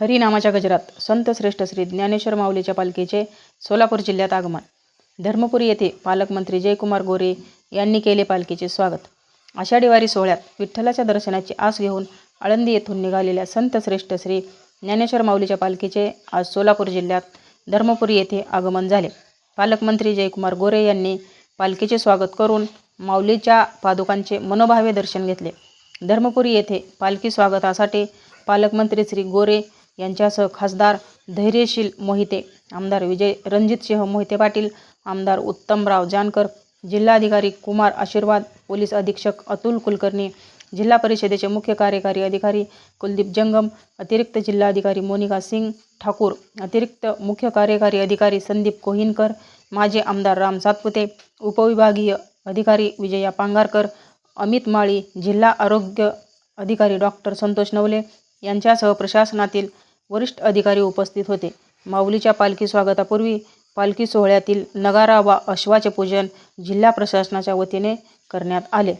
हरिनामाच्या गजरात संत श्रेष्ठ श्री ज्ञानेश्वर माऊलीच्या पालखीचे सोलापूर जिल्ह्यात आगमन. धर्मपुरी येथे पालकमंत्री जयकुमार गोरे यांनी केले पालखीचे स्वागत. आषाढी वारी सोहळ्यात विठ्ठलाच्या दर्शनाची आस घेऊन आळंदी येथून निघालेल्या संत श्रेष्ठ श्री ज्ञानेश्वर माऊलीच्या पालखीचे आज सोलापूर जिल्ह्यात धर्मपुरी येथे आगमन झाले. पालकमंत्री जयकुमार गोरे यांनी पालखीचे स्वागत करून माऊलीच्या पादुकांचे मनोभावे दर्शन घेतले. धर्मपुरी येथे पालखी स्वागतासाठी पालकमंत्री श्री गोरे यांच्यासह खासदार धैर्यशील मोहिते आमदार विजय रणजितसिंह मोहिते पाटील आमदार उत्तमराव जानकर जिल्हाधिकारी कुमार आशीर्वाद पोलीस अधीक्षक अतुल कुलकर्णी जिल्हा परिषदेचे मुख्य कार्यकारी अधिकारी कुलदीप जंगम अतिरिक्त जिल्हाधिकारी मोनिका सिंग ठाकूर अतिरिक्त मुख्य कार्यकारी अधिकारी संदीप कोहिनकर माजी आमदार राम सातपुते उपविभागीय अधिकारी विजया पांगारकर अमित माळी जिल्हा आरोग्य अधिकारी डॉक्टर संतोष नवले यांच्यासह प्रशासनातील वरिष्ठ अधिकारी उपस्थित होते. माऊलीच्या पालखी स्वागतापूर्वी पालखी सोहळ्यातील नगारा वा अश्वाचे पूजन जिल्हा प्रशासनाच्या वतीने करण्यात आले.